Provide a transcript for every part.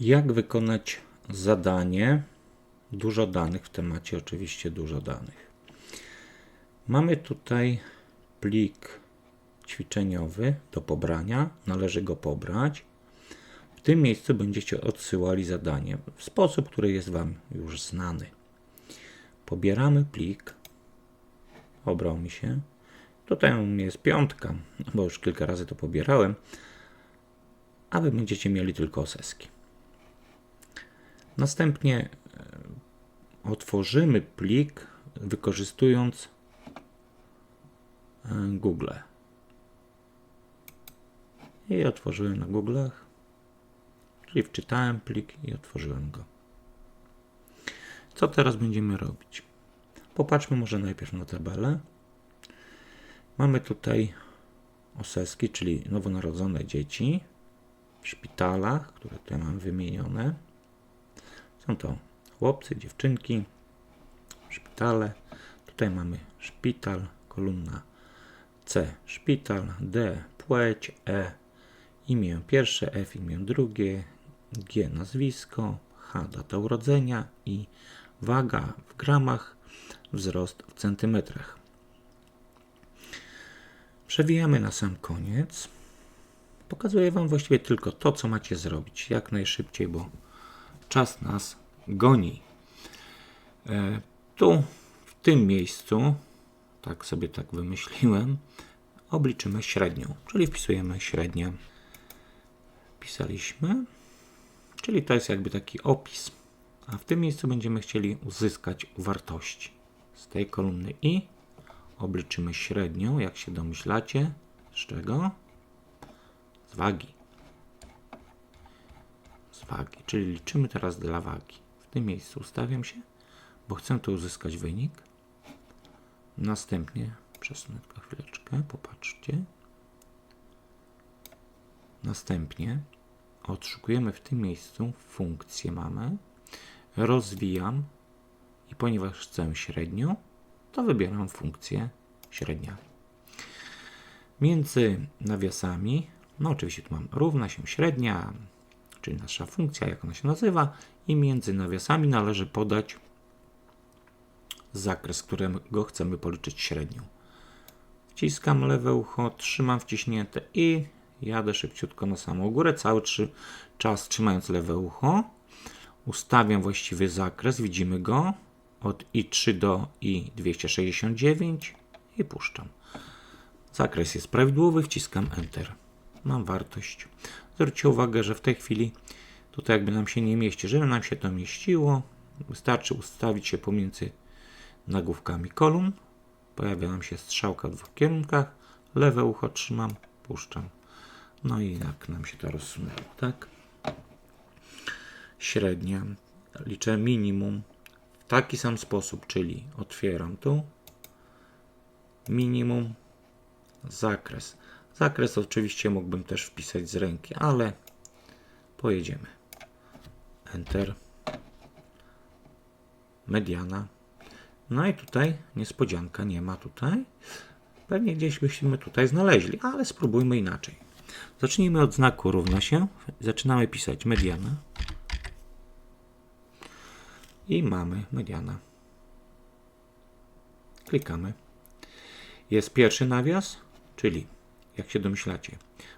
Jak wykonać zadanie? Dużo danych w temacie, oczywiście dużo danych. Mamy tutaj plik ćwiczeniowy do pobrania. Należy go pobrać. W tym miejscu będziecie odsyłali zadanie w sposób, który jest Wam już znany. Pobieramy plik. Obrał mi się. Tutaj u jest piątka, bo już kilka razy to pobierałem. A Wy będziecie mieli tylko oseski. Następnie e, otworzymy plik wykorzystując e, Google. I otworzyłem na Google'ach. Czyli wczytałem plik i otworzyłem go. Co teraz będziemy robić? Popatrzmy może najpierw na tabelę. Mamy tutaj oseski, czyli nowonarodzone dzieci w szpitalach, które tutaj mam wymienione. Są to chłopcy, dziewczynki, szpitale. Tutaj mamy szpital, kolumna C, szpital, D, płeć, E, imię pierwsze, F, imię drugie, G, nazwisko, H, data urodzenia i waga w gramach, wzrost w centymetrach. Przewijamy na sam koniec. Pokazuję Wam właściwie tylko to, co macie zrobić jak najszybciej, bo czas nas goni. E, tu, w tym miejscu, tak sobie tak wymyśliłem, obliczymy średnią, czyli wpisujemy średnią. Pisaliśmy, czyli to jest jakby taki opis. A w tym miejscu będziemy chcieli uzyskać wartości. Z tej kolumny i obliczymy średnią, jak się domyślacie. Z czego? Z wagi. Wagi, czyli liczymy teraz dla wagi. W tym miejscu ustawiam się, bo chcę tu uzyskać wynik. Następnie przesunę tylko chwileczkę, popatrzcie. Następnie odszukujemy w tym miejscu funkcję mamy, rozwijam i ponieważ chcę średnią, to wybieram funkcję średnia. Między nawiasami, no oczywiście tu mam równa się średnia, czyli nasza funkcja, jak ona się nazywa, i między nawiasami należy podać zakres, którego chcemy policzyć średnią. Wciskam lewe ucho, trzymam wciśnięte i jadę szybciutko na samą górę, cały czas trzymając lewe ucho. Ustawiam właściwy zakres, widzimy go od I3 do I269 i puszczam. Zakres jest prawidłowy, wciskam Enter. Mam wartość. Zwróćcie uwagę, że w tej chwili tutaj jakby nam się nie mieści. Żeby nam się to mieściło, wystarczy ustawić się pomiędzy nagłówkami kolumn. Pojawia nam się strzałka w dwóch kierunkach. Lewe ucho trzymam, puszczam. No i jak nam się to rozsunęło, tak? Średnia. Liczę minimum w taki sam sposób, czyli otwieram tu. Minimum. Zakres. Zakres oczywiście mógłbym też wpisać z ręki, ale pojedziemy. Enter. Mediana. No i tutaj niespodzianka nie ma tutaj. Pewnie gdzieś byśmy tutaj znaleźli, ale spróbujmy inaczej. Zacznijmy od znaku równa się. Zaczynamy pisać mediana. I mamy mediana. Klikamy. Jest pierwszy nawias, czyli jak się domyślacie,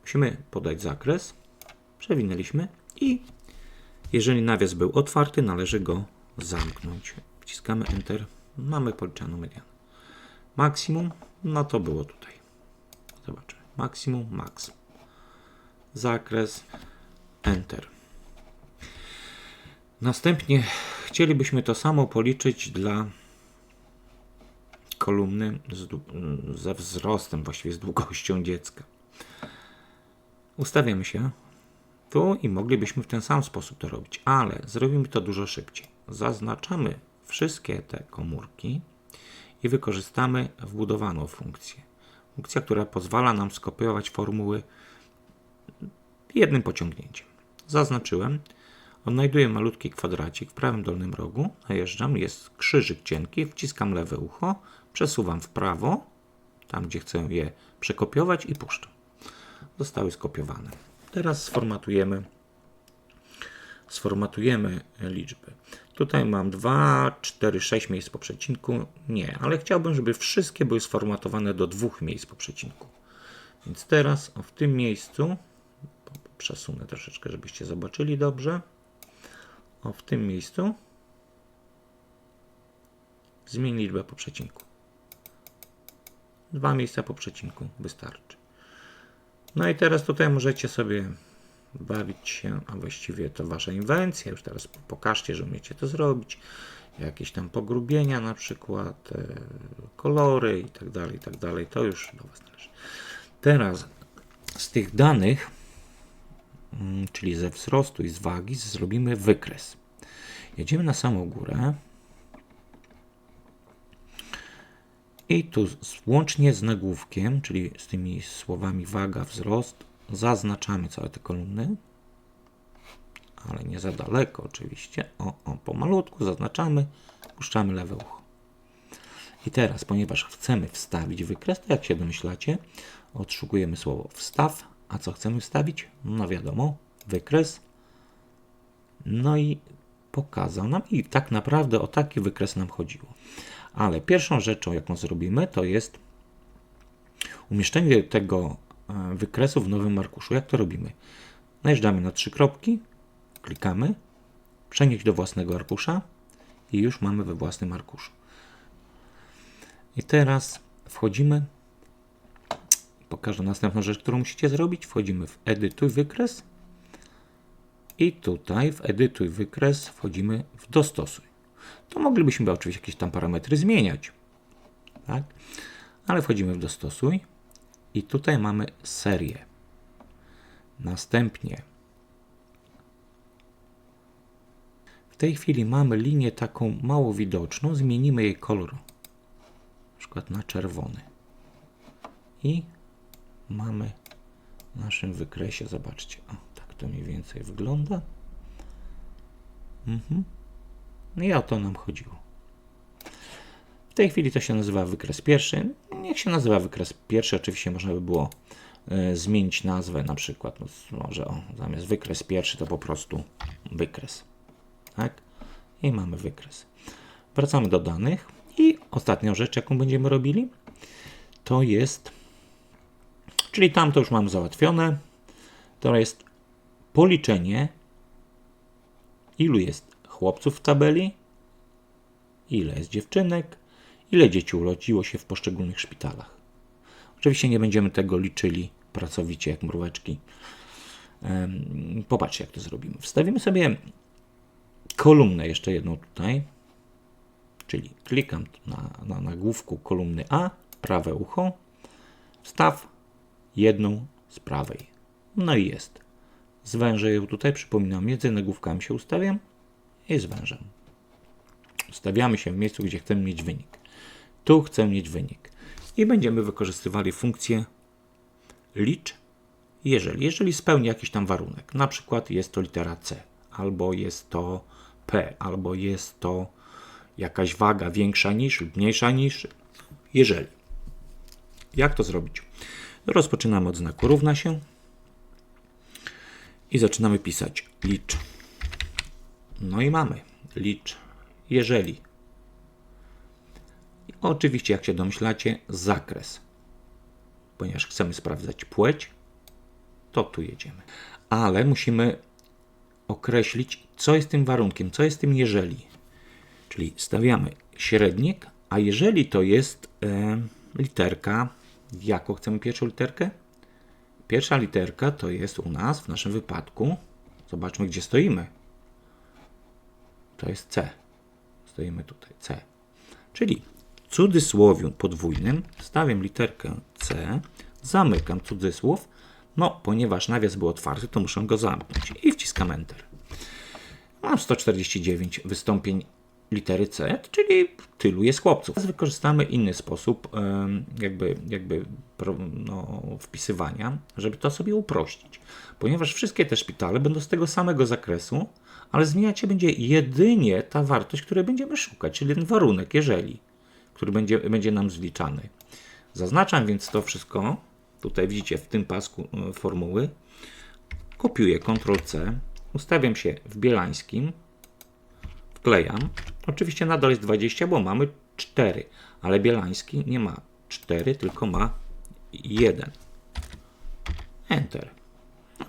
musimy podać zakres. Przewinęliśmy i jeżeli nawias był otwarty, należy go zamknąć. Wciskamy Enter. Mamy policzaną medianę. Maksimum, no to było tutaj. Zobaczymy. Maksimum, max. Zakres, Enter. Następnie chcielibyśmy to samo policzyć dla kolumny z, ze wzrostem, właściwie z długością dziecka. Ustawiamy się tu i moglibyśmy w ten sam sposób to robić, ale zrobimy to dużo szybciej. Zaznaczamy wszystkie te komórki i wykorzystamy wbudowaną funkcję. Funkcja, która pozwala nam skopiować formuły jednym pociągnięciem. Zaznaczyłem. Odnajduję malutki kwadracik w prawym dolnym rogu. Najeżdżam, jest krzyżyk cienki, wciskam lewe ucho, przesuwam w prawo, tam gdzie chcę je przekopiować i puszczam. Zostały skopiowane. Teraz sformatujemy sformatujemy liczby. Tutaj mam 2, 4, 6 miejsc po przecinku. Nie, ale chciałbym, żeby wszystkie były sformatowane do dwóch miejsc po przecinku. Więc teraz o, w tym miejscu przesunę troszeczkę, żebyście zobaczyli dobrze. O, w tym miejscu zmień liczbę po przecinku. Dwa miejsca po przecinku wystarczy. No i teraz tutaj możecie sobie bawić się, a właściwie to wasza inwencja. Już teraz pokażcie, że umiecie to zrobić. Jakieś tam pogrubienia na przykład, e, kolory i tak dalej, i tak dalej. To już do was należy. Teraz z tych danych, mm, czyli ze wzrostu i z wagi, zrobimy wykres. Jedziemy na samą górę. I tu łącznie z nagłówkiem, czyli z tymi słowami waga, wzrost, zaznaczamy całe te kolumny, ale nie za daleko oczywiście. O, o, pomalutku zaznaczamy, puszczamy lewe ucho. I teraz, ponieważ chcemy wstawić wykres, to jak się domyślacie, odszukujemy słowo wstaw, a co chcemy wstawić? No wiadomo, wykres. No i pokazał nam i tak naprawdę o taki wykres nam chodziło. Ale pierwszą rzeczą, jaką zrobimy, to jest umieszczenie tego e, wykresu w nowym arkuszu. Jak to robimy? Najeżdżamy na trzy kropki, klikamy, przenieść do własnego arkusza i już mamy we własnym arkuszu. I teraz wchodzimy, pokażę następną rzecz, którą musicie zrobić. Wchodzimy w edytuj wykres i tutaj w edytuj wykres wchodzimy w dostosuj. To moglibyśmy oczywiście jakieś tam parametry zmieniać, tak? Ale wchodzimy w dostosuj i tutaj mamy serię. Następnie w tej chwili mamy linię taką mało widoczną, zmienimy jej kolor na przykład na czerwony. I mamy w naszym wykresie, zobaczcie, o, tak to mniej więcej wygląda. Mhm. No i o to nam chodziło. W tej chwili to się nazywa wykres pierwszy. Niech się nazywa wykres pierwszy. Oczywiście można by było e, zmienić nazwę, na przykład no, może o, zamiast wykres pierwszy to po prostu wykres. Tak? I mamy wykres. Wracamy do danych i ostatnią rzecz, jaką będziemy robili, to jest, czyli tam to już mam załatwione, to jest policzenie, ilu jest chłopców w tabeli, ile jest dziewczynek, ile dzieci urodziło się w poszczególnych szpitalach. Oczywiście nie będziemy tego liczyli pracowicie jak mróweczki. Popatrzcie, jak to zrobimy. Wstawimy sobie kolumnę jeszcze jedną tutaj, czyli klikam na, na nagłówku kolumny A, prawe ucho, wstaw jedną z prawej. No i jest. Zwężę ją tutaj, przypominam, między nagłówkami się ustawiam i zwężam. Ustawiamy się w miejscu, gdzie chcemy mieć wynik. Tu chcę mieć wynik. I będziemy wykorzystywali funkcję licz, jeżeli. Jeżeli spełni jakiś tam warunek. Na przykład jest to litera C, albo jest to P, albo jest to jakaś waga większa niż lub mniejsza niż. Jeżeli. Jak to zrobić? Rozpoczynamy od znaku równa się i zaczynamy pisać licz. No i mamy licz, jeżeli. I oczywiście, jak się domyślacie, zakres. Ponieważ chcemy sprawdzać płeć, to tu jedziemy. Ale musimy określić, co jest tym warunkiem, co jest tym jeżeli. Czyli stawiamy średnik, a jeżeli to jest e, literka, jaką chcemy pierwszą literkę? Pierwsza literka to jest u nas, w naszym wypadku, zobaczmy gdzie stoimy. To jest C. Stoimy tutaj, C. Czyli w cudzysłowiu podwójnym stawiam literkę C, zamykam cudzysłów, no ponieważ nawias był otwarty, to muszę go zamknąć i wciskam Enter. Mam 149 wystąpień litery C, czyli tylu jest chłopców. Teraz wykorzystamy inny sposób jakby, jakby no, wpisywania, żeby to sobie uprościć. Ponieważ wszystkie te szpitale będą z tego samego zakresu, ale zmieniać się będzie jedynie ta wartość, której będziemy szukać, czyli ten warunek, jeżeli, który będzie, będzie nam zliczany. Zaznaczam więc to wszystko, tutaj widzicie w tym pasku e, formuły, kopiuję Ctrl-C, Ustawiam się w Bielańskim. Wklejam. Oczywiście nadal jest 20, bo mamy 4, ale Bielański nie ma 4, tylko ma 1. Enter.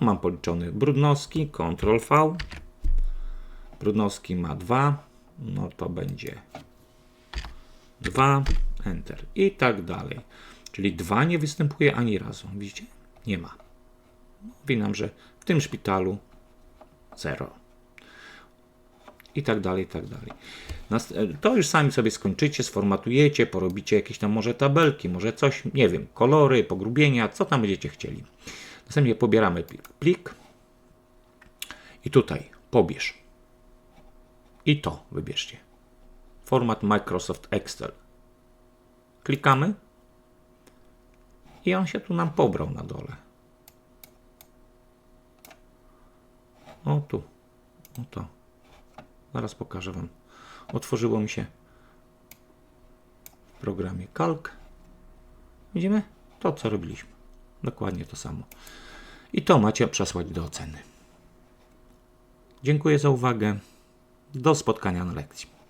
Mam policzony Brudnowski, Ctrl V. Brudnowski ma 2, no to będzie 2, Enter i tak dalej. Czyli 2 nie występuje ani razu. Widzicie? Nie ma. Mówi nam, że w tym szpitalu 0. I tak dalej, i tak dalej. E, To już sami sobie skończycie, sformatujecie, porobicie jakieś tam może tabelki, może coś, nie wiem, kolory, pogrubienia, co tam będziecie chcieli. Następnie pobieramy plik, i tutaj pobierz. I to wybierzcie. Format Microsoft Excel. Klikamy i on się tu nam pobrał na dole. O tu. O to. Zaraz pokażę Wam. Otworzyło mi się w programie Calc. Widzimy? To, co robiliśmy. Dokładnie to samo. I to macie przesłać do oceny. Dziękuję za uwagę. Do spotkania na lekcji.